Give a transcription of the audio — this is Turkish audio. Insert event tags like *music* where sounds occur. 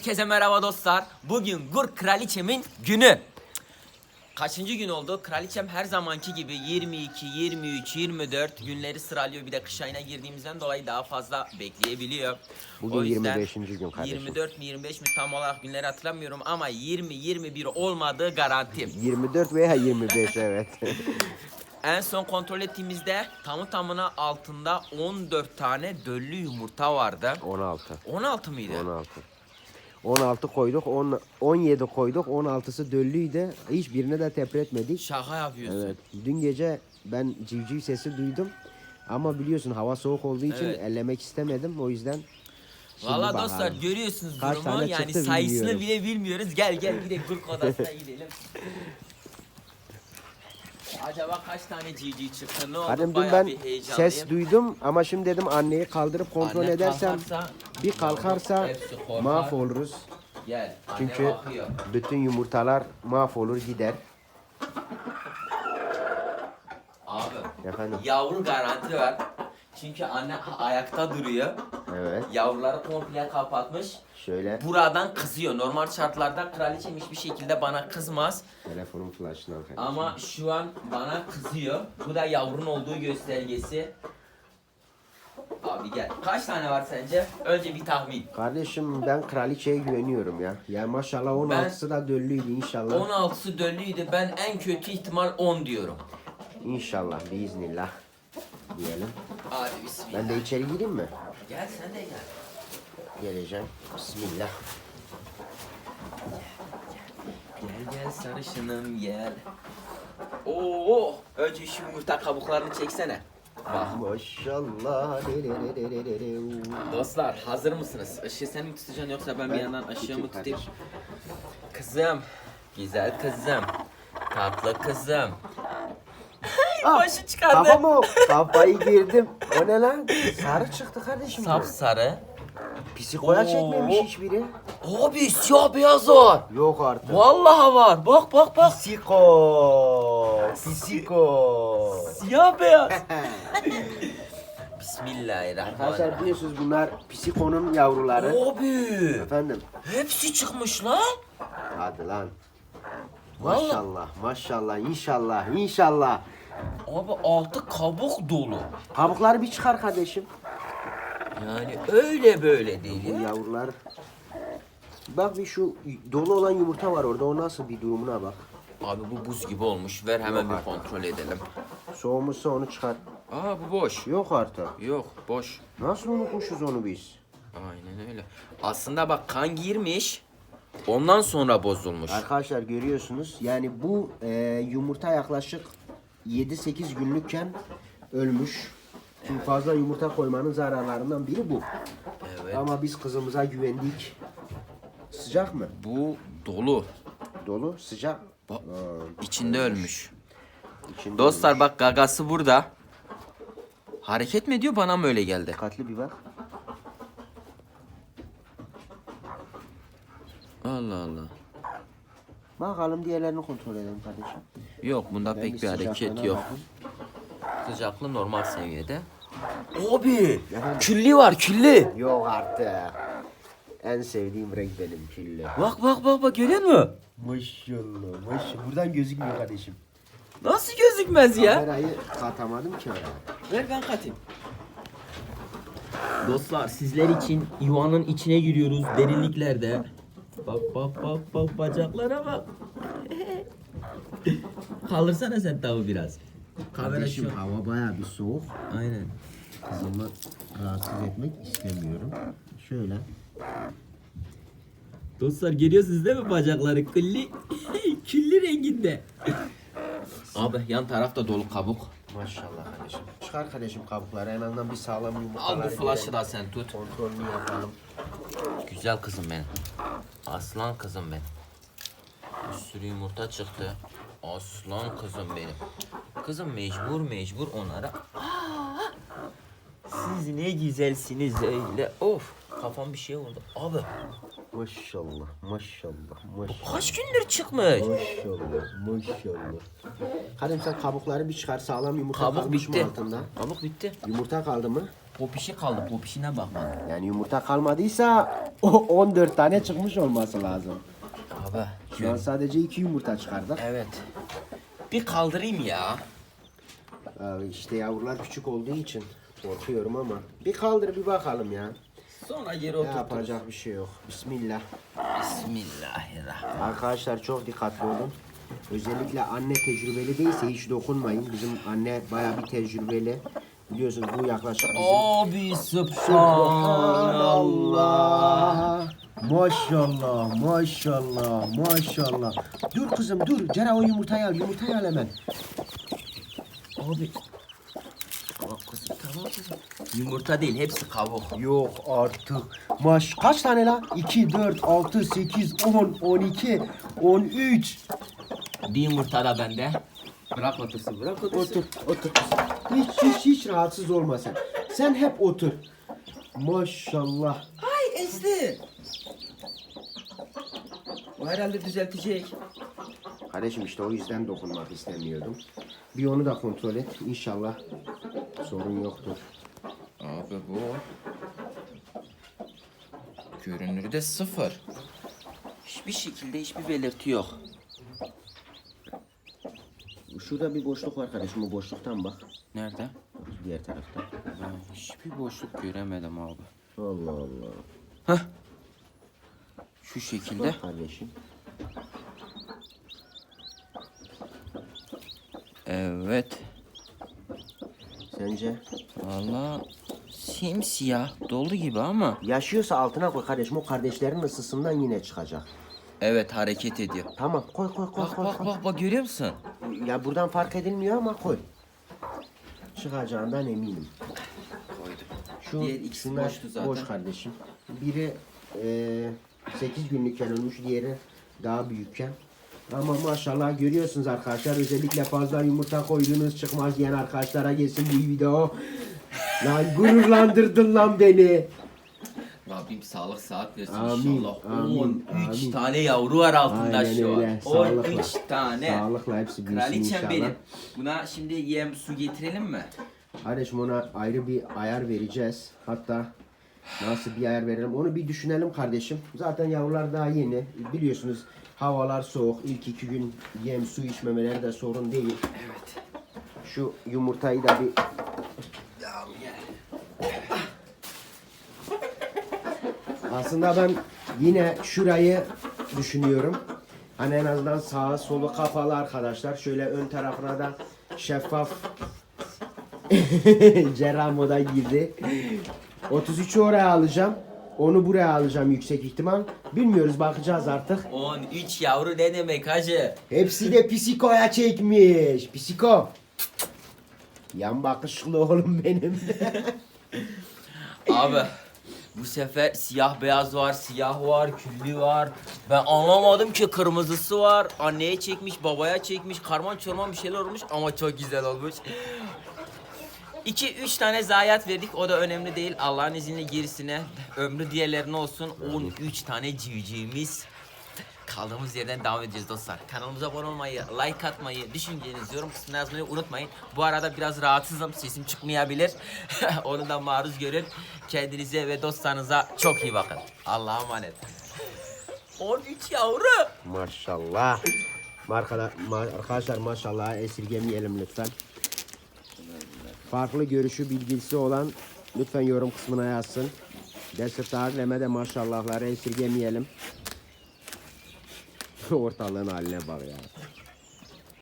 Herkese merhaba dostlar. Bugün Gur Kraliçemin günü. Kaçıncı gün oldu? Kraliçem her zamanki gibi 22, 23, 24 günleri sıralıyor. Bir de kış ayına girdiğimizden dolayı daha fazla bekleyebiliyor. Bugün O yüzden 25. gün kardeşim. 24 mi 25 mi tam olarak günleri hatırlamıyorum ama 20, 21 olmadığı garanti. 24 veya 25 *laughs* evet. En son kontrol ettiğimizde tamı tamına altında 14 tane döllü yumurta vardı. 16. 16 mıydı? 16. 16 koyduk, 10, 17 koyduk, 16'sı döllüydü. Hiçbirine de tepretmedik. Şaka yapıyorsun. Evet. Dün gece ben civciv sesi duydum. Ama biliyorsun hava soğuk olduğu için Evet. ellemek istemedim. O yüzden şimdi Valla bakalım. dostlar görüyorsunuz Kaç durumu tane yani çıktı sayısını bilmiyorum. bile bilmiyoruz. Gel gel de gurk odasına gidelim. *laughs* Acaba kaç tane civciv çıktı? Ne oldu? Hanım dün Bayağı ben bir heyecanlıyım. ses duydum ama şimdi dedim anneyi kaldırıp kontrol Anne edersem kalkarsa- bir kalkarsa mahvoluruz. Gel. Çünkü bütün yumurtalar mahvolur gider. Abi Efendim? yavru garanti var. Çünkü anne ayakta duruyor. Evet. Yavruları komple kapatmış. Şöyle Buradan kızıyor. Normal şartlarda kraliçem hiçbir şekilde bana kızmaz. telefonun flashını kardeşim. Ama şu an bana kızıyor. Bu da yavrun olduğu göstergesi. Abi gel. Kaç tane var sence? Önce bir tahmin. Kardeşim ben kraliçeye güveniyorum ya. Ya maşallah 16'sı da döllüydü inşallah. 16'sı döllüydü. Ben en kötü ihtimal 10 diyorum. İnşallah biiznillah diyelim. Hadi bismillah. Ben de içeri gireyim mi? Gel sen de gel. Geleceğim. Bismillah. Gel gel sarışınım gel. Oo, önce şu yumurta kabuklarını çeksene. Bak. Maşallah. Dostlar hazır mısınız? Işığı sen mi tutacaksın yoksa ben, bir yandan ışığı mı tutayım? kardeşim. Kızım, güzel kızım, tatlı kızım. Ah, Başı çıkardı. Kafam o. Kafayı girdim. O ne lan? Sarı çıktı kardeşim. Sap sarı. Psikoya Oo. çekmemiş hiçbiri. Abi siyah beyaz var. Yok artık. Vallahi var. Bak bak bak. Psiko. Psiko. Siyah beyaz. *laughs* Arkadaşlar Bismillahirrahmanirrahim. biliyorsunuz bunlar psikonun yavruları. Abi. Efendim. Hepsi çıkmış lan. Hadi lan. Vallahi. Maşallah, maşallah, inşallah, inşallah. Abi altı kabuk dolu. Kabukları bir çıkar kardeşim. Yani öyle böyle değil Bu ya. yavrular. Bak bir şu dolu olan yumurta var orada. O nasıl bir durumuna bak. Abi bu buz gibi olmuş. Ver hemen bir kontrol edelim. Soğumuşsa onu çıkar. Aa bu boş. Yok artık. Yok boş. Nasıl unutmuşuz onu biz? Aynen öyle. Aslında bak kan girmiş. Ondan sonra bozulmuş. Arkadaşlar görüyorsunuz. Yani bu e, yumurta yaklaşık 7-8 günlükken ölmüş. Çünkü fazla yumurta koymanın zararlarından biri bu. Evet. Ama biz kızımıza güvendik. Sıcak mı? Bu dolu. Dolu, sıcak. İçinde ölmüş. içinde Dostlar bak gagası burada. Hareket mi ediyor bana mı öyle geldi? Dikkatli bir bak. Allah Allah. Bakalım diğerlerini kontrol edelim kardeşim. Yok bunda Ben pek bir hareket yok. bakayım. Sıcaklığı normal seviyede. Abi Efendim? külli var külli. Yok artık. En sevdiğim renk benim kirli. Bak bak bak bak görüyor musun? Maşallah maşallah. Buradan gözükmüyor kardeşim. Nasıl gözükmez ya? Kamerayı katamadım ki oraya. Ver ben katayım. Dostlar sizler için yuvanın içine giriyoruz derinliklerde. Bak bak bak bak bacaklara bak. *laughs* Kaldırsana sen tavuğu biraz. Kamera Kardeşim şu. hava baya bir soğuk. Aynen. Kızımı rahatsız etmek istemiyorum. Şöyle. Dostlar görüyorsunuz değil mi bacakları? Külli, *laughs* külli renginde. Abi yan tarafta dolu kabuk. Maşallah kardeşim. Çıkar kardeşim kabukları en azından bir sağlam Al yumurtalar. bu flaşı da sen tut. Kontrolünü yapalım. Güzel kızım benim. Aslan kızım benim. Bir sürü yumurta çıktı. Aslan kızım benim. Kızım mecbur mecbur onlara. Aa! Siz ne güzelsiniz öyle. Of kafam bir şey oldu. Abi Maşallah maşallah maşallah. kaç gündür çıkmış? Maşallah maşallah. Kardeşim sen kabukları bir çıkar sağlam yumurta Kabuk kalmış bitti. mı altında? Kabuk bitti. Yumurta kaldı mı? popişi kaldı. Popişine bakmadım. Yani yumurta kalmadıysa o 14 tane çıkmış olması lazım. Abi. Şu an sadece iki yumurta çıkardık. Evet. Bir kaldırayım ya. Abi işte yavrular küçük olduğu için korkuyorum ama bir kaldır bir bakalım ya. Sonra geri Ne oturturuz. yapacak bir şey yok. Bismillah. Bismillahirrahmanirrahim. Arkadaşlar çok dikkatli olun. Özellikle anne tecrübeli değilse hiç dokunmayın. Bizim anne bayağı bir tecrübeli. Biliyorsunuz bu yaklaşık bizim... Abi subhanallah. Maşallah, maşallah, maşallah. Dur kızım dur. Cera o yumurtayı al, yumurtayı al hemen. Abi. Bak kızım tamam kızım. Yumurta değil hepsi kabuk. Yok artık. Maş kaç tane la? 2, 4, 6, 8, 10, 12, 13. Bir yumurta da bende. Bırak otursun bırak Otur, otur. Hiç, hiç, hiç rahatsız olma sen. Sen hep otur. Maşallah. Ay ezdi. O herhalde düzeltecek. Kardeşim işte o yüzden dokunmak istemiyordum. Bir onu da kontrol et. İnşallah sorun yoktur. Abi bu görünürde sıfır. Hiçbir şekilde hiçbir belirti yok. Şurada bir boşluk var kardeşim. O boşluktan bak. Nerede? Diğer tarafta. Ben hiçbir boşluk göremedim abi. Allah Allah. Hah. Şu şekilde. Bak kardeşim. Evet. Sence? Valla simsiyah dolu gibi ama. Yaşıyorsa altına koy kardeşim. O kardeşlerin ısısından yine çıkacak. Evet hareket ediyor. Tamam koy koy koy Bak koy. bak koy. bak bak görüyor musun? Ya buradan fark edilmiyor ama koy. Çıkacağından eminim. Koydum. Şu Diğer ikisi şunlar boştu zaten. boş kardeşim. Biri e, 8 günlükken ölmüş, diğeri daha büyükken. Ama maşallah görüyorsunuz arkadaşlar özellikle fazla yumurta koyduğunuz çıkmaz diyen arkadaşlara gelsin bu video. Lan gururlandırdın lan beni. Rabbim sağlık saat versin Amin, inşallah. amin, 13 amin. tane yavru var altında Aynen şu öyle, an. sağlıkla. 13 tane. Sağlıkla hepsi büyüsün Kraliçem inşallah. benim. Buna şimdi yem su getirelim mi? Kardeşim ona ayrı bir ayar vereceğiz. Hatta nasıl bir ayar verelim onu bir düşünelim kardeşim. Zaten yavrular daha yeni. Biliyorsunuz havalar soğuk. İlk iki gün yem su içmemeleri de sorun değil. Evet. Şu yumurtayı da bir Aslında ben yine şurayı düşünüyorum. Hani en azından sağa solu kapalı arkadaşlar. Şöyle ön tarafına da şeffaf *laughs* cerrah moda girdi. 33'ü oraya alacağım. Onu buraya alacağım yüksek ihtimal. Bilmiyoruz bakacağız artık. 13 yavru ne demek hacı? Hepsi de psikoya çekmiş. Psiko. Yan bakışlı oğlum benim. *laughs* Abi bu sefer siyah beyaz var, siyah var, küllü var. Ben anlamadım ki kırmızısı var. Anneye çekmiş, babaya çekmiş, karman çorman bir şeyler olmuş ama çok güzel olmuş. 2 3 tane zayiat verdik. O da önemli değil. Allah'ın izniyle gerisine ömrü diğerlerine olsun. 13 tane civcivimiz. Kaldığımız yerden devam edeceğiz dostlar. Kanalımıza abone olmayı, like atmayı, düşüncenizi yorum kısmına yazmayı unutmayın. Bu arada biraz rahatsızım, sesim çıkmayabilir. *laughs* Onu da maruz görün. Kendinize ve dostlarınıza çok iyi bakın. Allah'a emanet. 13 yavru. Maşallah. Markada, ma- arkadaşlar maşallah esirgemeyelim lütfen. Farklı görüşü bilgisi olan lütfen yorum kısmına yazsın. Desert Harlem'e de maşallahları esirgemeyelim. *laughs* Ortalığın haline bak ya.